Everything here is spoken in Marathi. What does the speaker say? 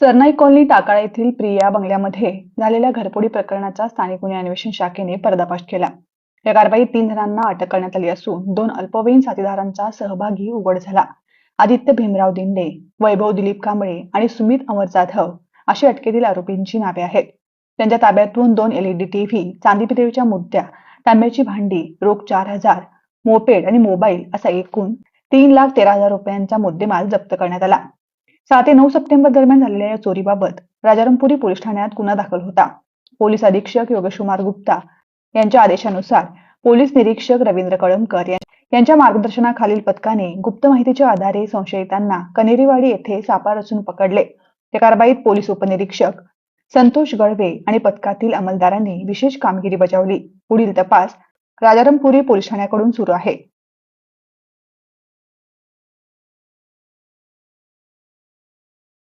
सरनाई कॉलनी टाकाळा येथील प्रिया बंगल्यामध्ये झालेल्या घरफोडी प्रकरणाचा स्थानिक गुन्हे अन्वेषण शाखेने पर्दाफाश केला. या कारवाईत तीन जणांना अटक करण्यात आली असून दोन अल्पवयीन साथीदारांचा सहभागी उघड झाला. आदित्य भीमराव दिंडे वैभव दिलीप कांबळे आणि सुमित अमर जाधव अशी अटकेतील आरोपींची नावे आहेत. त्यांच्या ताब्यातून दोन एलईडी टीव्ही चांदी पितळीच्या मुद्द्या तांब्याची भांडी रोख चार हजार मोपेड आणि मोबाईल असा एकूण तीन लाख तेरा हजार रुपयांचा मुद्देमाल जप्त करण्यात आला. सहा ते नऊ सप्टेंबर दरम्यान झालेल्या या चोरीबाबत राजारामपुरी पोलीस ठाण्यात गुन्हा दाखल होता. पोलीस अधीक्षक योगेशकुमार गुप्ता यांच्या आदेशानुसार पोलीस निरीक्षक रवींद्र कळमकर यांच्या मार्गदर्शनाखालील पथकाने गुप्त माहितीच्या आधारे संशयितांना कनेरीवाडी येथे सापा रचून पकडले. या कारवाईत पोलीस उपनिरीक्षक संतोष गळवे आणि पथकातील अंमलदारांनी विशेष कामगिरी बजावली. पुढील तपास राजारामपुरी पोलीस ठाण्याकडून सुरू आहे.